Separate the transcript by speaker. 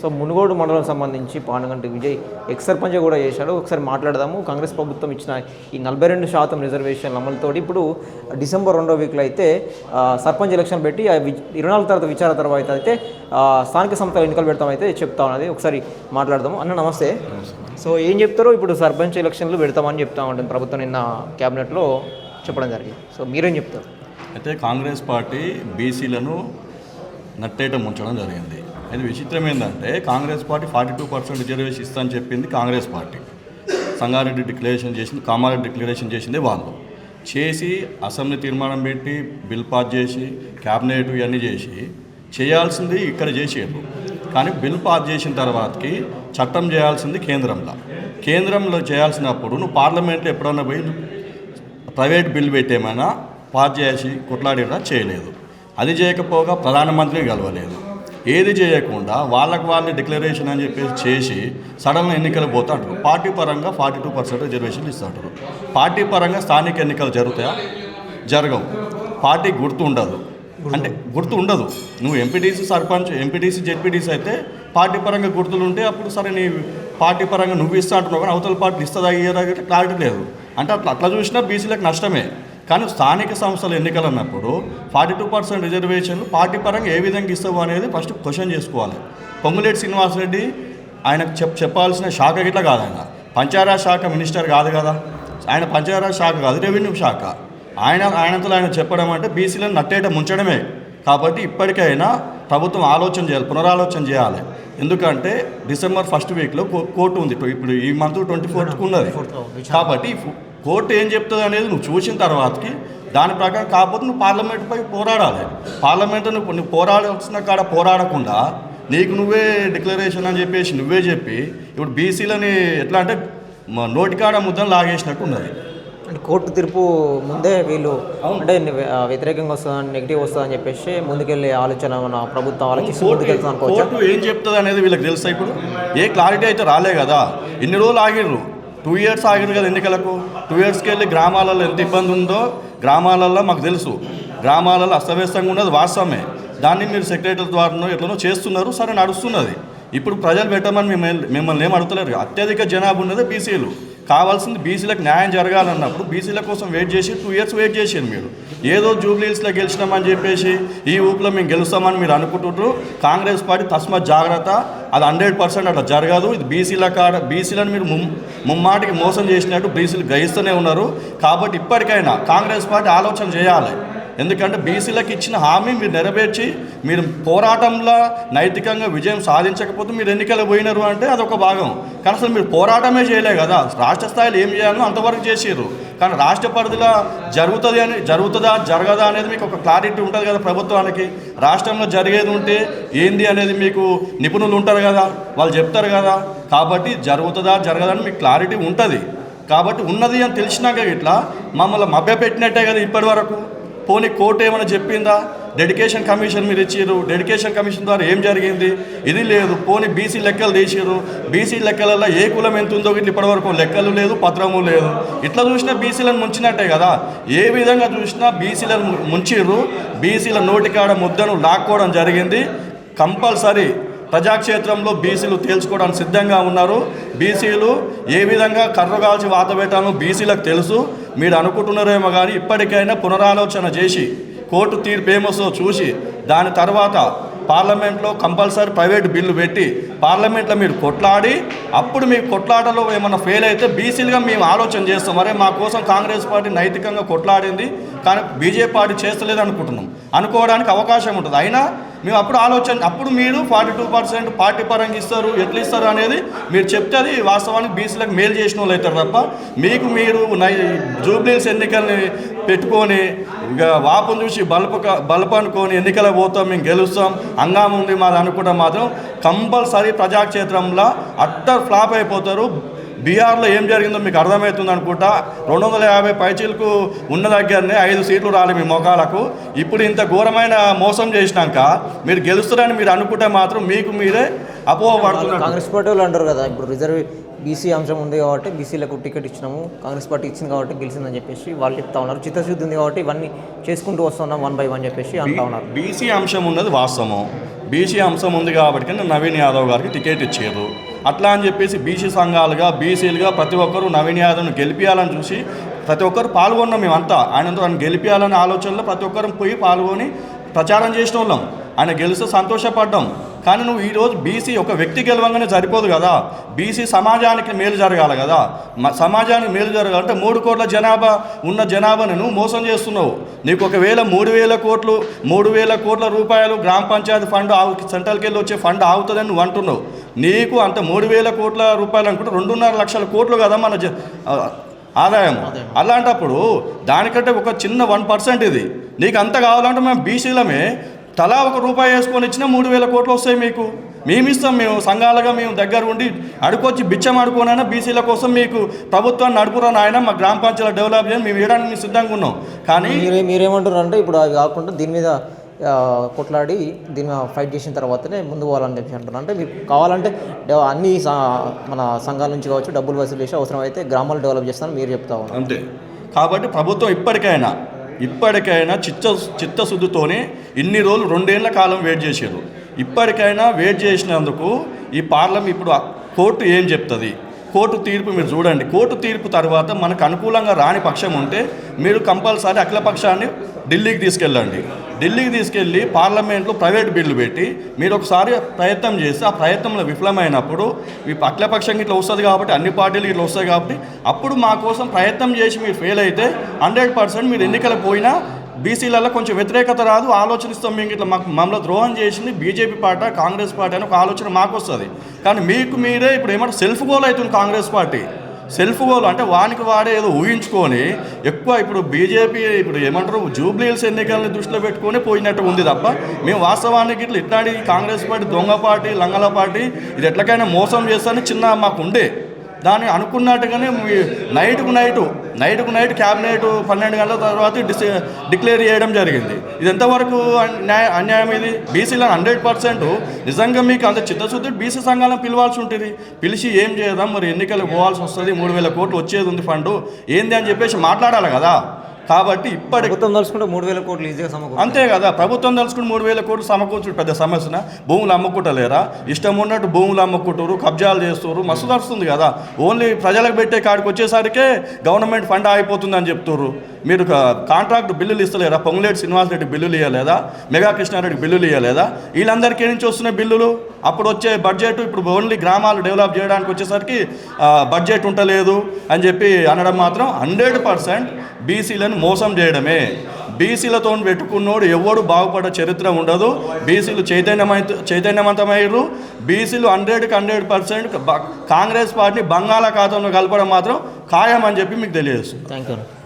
Speaker 1: So Munugode మండలం సంబంధించి Panaganti Vijay X sarpanch కూడా చేశాడు. ఒకసారి మాట్లాడదాము. కాంగ్రెస్ ప్రభుత్వం ఇచ్చిన ఈ నలభై రెండు శాతం రిజర్వేషన్ అమలుతోటి ఇప్పుడు డిసెంబర్ రెండో వీక్లో అయితే సర్పంచ్ ఎలక్షన్ పెట్టి ఇరవై నాలుగు తర్వాత విచారణ తర్వాత అయితే స్థానిక సంస్థల ఎన్నికలు పెడతామైతే చెప్తా ఉన్నది. ఒకసారి మాట్లాడదాము. అన్న నమస్తే. సో ఏం చెప్తారో ఇప్పుడు సర్పంచ్ ఎలక్షన్లు పెడతామని చెప్తా ఉంటుంది ప్రభుత్వం నిన్న క్యాబినెట్లో చెప్పడం జరిగింది. సో మీరేం చెప్తారు?
Speaker 2: అయితే కాంగ్రెస్ పార్టీ బీసీలను నట్టేట ముంచడం జరిగింది. అది విచిత్రం ఏంటంటే Congress party forty two percent reservation ఇస్తా అని చెప్పింది కాంగ్రెస్ పార్టీ. సంగారెడ్డి డిక్లరేషన్ చేసింది కామారెడ్డి డిక్లరేషన్ చేసింది వాళ్ళు. చేసి అసెంబ్లీ తీర్మానం పెట్టి బిల్ పాస్ చేసి క్యాబినెట్ ఇవన్నీ చేసి చేయాల్సింది ఇక్కడ చేసేది కానీ బిల్ పాస్ చేసిన తర్వాతకి చట్టం చేయాల్సింది కేంద్రంలో. కేంద్రంలో చేయాల్సినప్పుడు నువ్వు పార్లమెంట్లో ఎప్పుడన్నా పోయి ప్రైవేట్ బిల్ పెట్టేమైనా పాస్ చేసి కొట్లాడినా చేయలేదు. అది చేయకపోగా ప్రధానమంత్రి కలవలేదు. ఏది చేయకుండా వాళ్ళకు వాళ్ళని డిక్లరేషన్ అని చెప్పేసి చేసి సడన్గా ఎన్నికలు పోతాడు పార్టీ పరంగా ఫార్టీ టూ పర్సెంట్ రిజర్వేషన్లు ఇస్తాడు పార్టీ పరంగా స్థానిక ఎన్నికలు జరుగుతాయా? జరగవు. పార్టీ గుర్తు ఉండదు. అంటే గుర్తు ఉండదు. నువ్వు ఎంపీటీసీ సర్పంచ్ ఎంపీటీసీ జెడ్పీటీసీ అయితే పార్టీ పరంగా గుర్తులు ఉంటే అప్పుడు సరే నీ పార్టీ పరంగా నువ్వు ఇస్తా అంటున్నావు కానీ అవతల పార్టీ ఇస్తుందా ఇయ్యదా క్లారిటీ లేదు. అంటే అట్లా అట్లా చూసినా బీసీలకు నష్టమే. కానీ స్థానిక సంస్థల ఎన్నికలు అన్నప్పుడు ఫార్టీ టూ పర్సెంట్ రిజర్వేషన్లు పార్టీ పరంగా ఏ విధంగా ఇస్తావు అనేది ఫస్ట్ క్వశ్చన్ చేసుకోవాలి. పొంగులేటి శ్రీనివాసరెడ్డి ఆయనకు చెప్ చెప్పాల్సిన శాఖ గిట్లా కాదు ఆయన. పంచాయరాజ్ శాఖ మినిస్టర్ కాదు కదా. ఆయన పంచాయరాజ్ శాఖ కాదు రెవెన్యూ శాఖ. ఆయన ఆయనతో ఆయన చెప్పడం అంటే బీసీలను నట్టేట ముంచడమే. కాబట్టి ఇప్పటికైనా ప్రభుత్వం ఆలోచన చేయాలి పునరాలోచన చేయాలి. ఎందుకంటే డిసెంబర్ ఫస్ట్ వీక్లో కోర్టు ఉంది. ఇప్పుడు ఈ మంత్ ట్వంటీ ఫోర్త్కి ఉన్నది. కాబట్టి కోర్టు ఏం చెప్తుంది అనేది నువ్వు చూసిన తర్వాతకి దాని ప్రకారం కాకపోతే నువ్వు పార్లమెంట్పై పోరాడాలి. పార్లమెంట్ నువ్వు నువ్వు పోరాడాల్సిన కాడ పోరాడకుండా నీకు నువ్వే డిక్లరేషన్ అని చెప్పేసి నువ్వే చెప్పి ఇప్పుడు బీసీలని ఎట్లా అంటే మ- నోటికాడ ముద్దను లాగేసినట్టు ఉన్నది
Speaker 1: అంటే కోర్టు తీర్పు ముందే వీళ్ళు అంటే వ్యతిరేకంగా వస్తుందని నెగిటివ్ వస్తుందని చెప్పేసి ముందుకెళ్ళే ఆలోచన మన ప్రభుత్వం ముందుకెళ్తుంది అనుకోవచ్చు
Speaker 2: కోర్టు ఏం చెప్తుంది అనేది వీళ్ళకి తెలుసా ఇప్పుడు? ఏ క్లారిటీ అయితే రాలే కదా. ఇన్ని రోజులు ఆగిర్రు. టూ ఇయర్స్ ఆగింది కదా ఎన్నికలకు. టూ ఇయర్స్కి వెళ్ళి గ్రామాలలో ఎంత ఇబ్బంది ఉందో గ్రామాలలో మాకు తెలుసు. గ్రామాలలో అస్తవ్యస్తంగా ఉన్నది వాస్తవమే. దాన్ని మీరు సెక్రటరీ ద్వారానో ఎట్లనో చేస్తున్నారు సరే నడుస్తున్నది. ఇప్పుడు ప్రజలు పెట్టమని మిమ్మల్ని మిమ్మల్ని ఏం అడుగుతలేరు. అత్యధిక జనాభా ఉన్నది బీసీలు కావాల్సింది బీసీలకు న్యాయం జరగాలన్నప్పుడు బీసీల కోసం వెయిట్ చేసి టూ ఇయర్స్ వెయిట్ చేసారు మీరు. ఏదో జూబ్లీస్లో గెలిచినామని చెప్పేసి ఈ ఊపులో మేము గెలుస్తామని మీరు అనుకుంటుండ్రు కాంగ్రెస్ పార్టీ తస్మత్ జాగ్రత్త. అది హండ్రెడ్ పర్సెంట్ అట్లా జరగదు. ఇది బీసీల కాడ బీసీలను మీరు ముమ్ ముమ్మాటికి మోసం చేసినట్టు బీసీలు గ్రహిస్తూనే ఉన్నారు. కాబట్టి ఇప్పటికైనా కాంగ్రెస్ పార్టీ ఆలోచన చేయాలి. ఎందుకంటే బీసీలకు ఇచ్చిన హామీ మీరు నెరవేర్చి మీరు పోరాటంలో నైతికంగా విజయం సాధించకపోతే మీరు ఎన్నికలు పోయినారు అంటే అదొక భాగం. కానీ అసలు మీరు పోరాటమే చేయలే కదా. రాష్ట్ర స్థాయిలో ఏం చేయాలో అంతవరకు చేసారు కానీ రాష్ట్ర పరిధిలో జరుగుతుంది అని జరుగుతుందా జరగదా అనేది మీకు ఒక క్లారిటీ ఉంటుంది కదా ప్రభుత్వానికి. రాష్ట్రంలో జరిగేది ఉంటే ఏంది అనేది మీకు నిపుణులు ఉంటారు కదా వాళ్ళు చెప్తారు కదా. కాబట్టి జరుగుతుందా జరగదా అని మీకు క్లారిటీ ఉంటుంది. కాబట్టి ఉన్నది అని తెలిసినాక ఇట్లా మమ్మల్ని మభ్యపెట్టినట్టే కదా ఇప్పటి వరకు. పోనీ కోర్టు ఏమైనా చెప్పిందా? డెడికేషన్ కమిషన్ మీరు ఇచ్చారు డెడికేషన్ కమిషన్ ద్వారా ఏం జరిగింది? ఇది లేదు. పోనీ బీసీ లెక్కలు తీసారు బీసీ లెక్కలలో ఏ కులం ఎంత ఉందో ఇట్లా ఇప్పటివరకు లెక్కలు లేదు పత్రము లేదు. ఇట్లా చూసినా బీసీలను ముంచినట్టే కదా? ఏ విధంగా చూసినా బీసీలను ముంచిర్రు. బీసీల నోటికాడ ముద్దను లాక్కోవడం జరిగింది. కంపల్సరీ ప్రజాక్షేత్రంలో బీసీలు తేల్చుకోవడానికి సిద్ధంగా ఉన్నారు. బీసీలు ఏ విధంగా కర్రగాల్చి వాత పెట్టాలో బీసీలకు తెలుసు. మీరు అనుకుంటున్నారేమో కానీ ఇప్పటికైనా పునరాలోచన చేసి కోర్టు తీర్పు ఏమొస్తుందో చూసి దాని తర్వాత పార్లమెంట్లో కంపల్సరీ ప్రైవేట్ బిల్లు పెట్టి పార్లమెంట్లో మీరు కొట్లాడి అప్పుడు మీ కొట్లాటలో ఏమైనా ఫెయిల్ అయితే బీసీలుగా మేము ఆలోచన చేస్తాం. మరే మా కోసం కాంగ్రెస్ పార్టీ నైతికంగా కొట్లాడింది కానీ బీజేపీ పార్టీ చేస్తలేదు అనుకుంటున్నాం అనుకోవడానికి అవకాశం ఉంటుంది. అయినా మేము అప్పుడు ఆలోచన అప్పుడు మీరు ఫార్టీ టూ పర్సెంట్ పార్టీ పరంగా ఇస్తారు ఎట్లా ఇస్తారు అనేది మీరు చెప్తే అది వాస్తవానికి బీసీలకు మేలు చేసిన వాళ్ళు అవుతారు తప్ప మీకు మీరు నై ఎన్నికల్ని పెట్టుకొని ఇక వాపును చూసి బలప బలప అనుకొని ఎన్నికలకు పోతాం మేము గెలుస్తాం హంగామా ఉంది మాది అనుకుంటాం మాత్రం కంపల్సరీ ప్రజాక్షేత్రంలో అట్టర్ ఫ్లాప్ అయిపోతారు. బీహార్లో ఏం జరిగిందో మీకు అర్థమవుతుంది అనుకుంటా. రెండు వందల యాభై పైచీలకు ఉన్న దగ్గరనే ఐదు సీట్లు రాలి మీ మొఖాలకు ఇప్పుడు ఇంత ఘోరమైన మోసం చేసినాక మీరు గెలుస్తారని మీరు అనుకుంటే మాత్రం మీకు మీరే అపోహ పడుతున్నారు
Speaker 1: కాంగ్రెస్ పార్టీ వాళ్ళు అంటారు కదా ఇప్పుడు రిజర్వ్ బీసీ అంశం ఉంది కాబట్టి బీసీలకు టికెట్ ఇచ్చినాము కాంగ్రెస్ పార్టీ ఇచ్చింది కాబట్టి గెలిచిందని చెప్పేసి వాళ్ళు చెప్తా ఉన్నారు. చిత్తశుద్ధి ఉంది కాబట్టి ఇవన్నీ చేసుకుంటూ వస్తున్నాం వన్ బై వన్ చెప్పేసి అంటా ఉన్నారు.
Speaker 2: బీసీ అంశం ఉన్నది వాస్తవం. బీసీ అంశం ఉంది కాబట్టి నవీన్ యాదవ్ గారికి టికెట్ ఇచ్చారు. అట్లా అని చెప్పేసి బీసీ సంఘాలుగా బీసీలుగా ప్రతి ఒక్కరూ నవీన్ యాదవ్ను గెలిపించాలని చూసి ప్రతి ఒక్కరు పాల్గొన్నాం మేమంతా. ఆయనతో ఆయన గెలిపించాలనే ఆలోచనలో ప్రతి ఒక్కరం పోయి పాల్గొని ప్రచారం చేసిన వాళ్ళం ఆయన గెలిస్తే సంతోషపడ్డాం. కానీ నువ్వు ఈరోజు బీసీ ఒక వ్యక్తి గెలవంగానే సరిపోదు కదా. బీసీ సమాజానికి మేలు జరగాలి కదా. సమాజానికి మేలు జరగాలంటే మూడు కోట్ల జనాభా ఉన్న జనాభాను నువ్వు మోసం చేస్తున్నావు. నీకు ఒకవేళ మూడు వేల కోట్లు మూడు వేల కోట్ల రూపాయలు గ్రామ పంచాయతీ ఫండ్ ఆగు సెంట్రల్కి వెళ్ళి వచ్చే ఫండ్ ఆగుతుందని నువ్వు అంటున్నావు. నీకు అంత మూడు వేల కోట్ల రూపాయలు అనుకుంటే రెండున్నర లక్షల కోట్లు కదా మన ఆదాయం. అలాంటప్పుడు దానికంటే ఒక చిన్న వన్ పర్సెంట్ ఇది. నీకు అంత కావాలంటే మేము బీసీలమే తలా ఒక రూపాయి వేసుకొని ఇచ్చినా మూడు వేల కోట్లు వస్తాయి మీకు. మేము ఇస్తాం మేము సంఘాలుగా మేము దగ్గర ఉండి అడుకొచ్చి బిచ్చం ఆడుకోనైనా బీసీల కోసం మీకు ప్రభుత్వాన్ని నడుపురా నాయన మా గ్రామ పంచాయతీ డెవలప్ చేయండి మేము వేయడానికి సిద్ధంగా ఉన్నాం. కానీ
Speaker 1: మీరే మీరేమంటారు అంటే ఇప్పుడు అవి కాకుండా దీని మీద కొట్లాడి దీని మీద ఫైట్ చేసిన తర్వాతనే ముందు పోవాలని చెప్పి అంటున్నారు. అంటే మీకు కావాలంటే అన్ని మన సంఘాల నుంచి కావచ్చు డబ్బులు వసూలు చేసి అవసరం అయితే గ్రామాలు డెవలప్ చేస్తాను మీరు చెప్తా ఉన్నారు.
Speaker 2: అంతే. కాబట్టి ప్రభుత్వం ఇప్పటికైనా ఇప్పటికైనా చిత్త చిత్తశుద్ధితోనే ఇన్ని రోజులు రెండేళ్ళ కాలం వెయిట్ చేశారు ఇప్పటికైనా వెయిట్ చేసినందుకు ఈ పార్లమెంట్ ఇప్పుడు కోర్టు ఏం చెప్తుంది? కోర్టు తీర్పు మీరు చూడండి. కోర్టు తీర్పు తర్వాత మనకు అనుకూలంగా రాని పక్షం ఉంటే మీరు కంపల్సరీ అఖిల పక్షాన్ని ఢిల్లీకి తీసుకెళ్ళండి. ఢిల్లీకి తీసుకెళ్ళి పార్లమెంట్లో ప్రైవేట్ బిల్లు పెట్టి మీరు ఒకసారి ప్రయత్నం చేసి ఆ ప్రయత్నంలో విఫలమైనప్పుడు మీ అఖిలపక్షం ఇట్లా వస్తుంది కాబట్టి అన్ని పార్టీలు ఇట్లా వస్తాయి కాబట్టి అప్పుడు మా కోసం ప్రయత్నం చేసి మీరు ఫెయిల్ అయితే హండ్రెడ్ పర్సెంట్ మీరు ఎన్నికలకు పోయినా బీసీలలో కొంచెం వ్యతిరేకత రాదు ఆలోచనిస్తాం మేము ఇట్లా మాకు మమ్మల్ని ద్రోహం చేసింది బీజేపీ పార్టీ కాంగ్రెస్ పార్టీ అని ఒక ఆలోచన మాకు వస్తుంది. కానీ మీకు మీరే ఇప్పుడు ఏమంటారు సెల్ఫ్ గోల్ అవుతుంది కాంగ్రెస్ పార్టీ. సెల్ఫ్ గోల్ అంటే వానికి వాడే ఏదో ఊహించుకొని ఎక్కువ ఇప్పుడు బీజేపీ ఇప్పుడు ఏమంటారు జూబ్లీహిల్స్ ఎన్నికల్ని దృష్టిలో పెట్టుకొని పోయినట్టు ఉంది తప్ప మేము వాస్తవానికి ఇట్లా ఇట్లాంటి కాంగ్రెస్ పార్టీ దొంగ పార్టీ లంగల పార్టీ ఇది ఎట్లకైనా మోసం చేస్తానని చిన్న మాకు ఉండే. దాన్ని అనుకున్నట్టుగానే మీ- నైట్కు నైటు నైట్కు నైట్ క్యాబినెట్ పన్నెండు గంటల తర్వాత డిస్ డిక్లేర్ చేయడం జరిగింది. ఇది ఎంతవరకు అన్యాయ అన్యాయం ఇది? బీసీలో హండ్రెడ్ పర్సెంట్ నిజంగా మీకు అంత చిత్తశుద్ధి బీసీ సంఘాలను పిలవాల్సి ఉంటుంది. పిలిచి ఏం చేద్దాం? మరి ఎన్నికలు పోవాల్సి వస్తుంది. మూడు వేల కోట్లు వచ్చేది ఉంది ఫండ్. ఏంది అని చెప్పేసి మాట్లాడాలి కదా. కాబట్టి ఇప్పటి
Speaker 1: ప్రభుత్వం తలుచుకుంటే మూడు వేల కోట్లు ఈజీగా సమకూరు
Speaker 2: అంతే కదా ప్రభుత్వం తలుచుకుని మూడు వేల కోట్లు సమకూర్చుడు పెద్ద సమస్యన. భూములు అమ్ముకుంటలేరా? ఇష్టం ఉన్నట్టు భూములు అమ్ముకుంటారు కబ్జాలు చేస్తారు మస్తు నడుస్తుంది కదా. ఓన్లీ ప్రజలకు పెట్టే కాడికి వచ్చేసరికే గవర్నమెంట్ ఫండ్ ఆగిపోతుందని చెప్తారు మీరు కాంట్రాక్ట్ బిల్లులు ఇస్తలేరా? పొంగులేటి శ్రీనివాస్ రెడ్డి బిల్లులు ఇవ్వలేదా మెగా కృష్ణారెడ్డి బిల్లులు ఇవ్వలేదా వీళ్ళందరికీ నుంచి వస్తున్నాయి బిల్లులు? అప్పుడు వచ్చే బడ్జెట్ ఇప్పుడు ఓన్లీ గ్రామాలు డెవలప్ చేయడానికి వచ్చేసరికి బడ్జెట్ ఉంటలేదు అని చెప్పి అనడం మాత్రం హండ్రెడ్ పర్సెంట్ బీసీలను మోసం చేయడమే. బీసీలతో పెట్టుకున్నోడు ఎవడు బాగుపడే చరిత్ర ఉండదు. బీసీలు చైతన్యమై చైతన్యవంతమయ్యారు బీసీలు హండ్రెడ్కి హండ్రెడ్ పర్సెంట్ కాంగ్రెస్ పార్టీ బంగాళాఖాతంలో కలపడం మాత్రం ఖాయం అని చెప్పి మీకు తెలియజేస్తుంది
Speaker 1: థ్యాంక్ యూ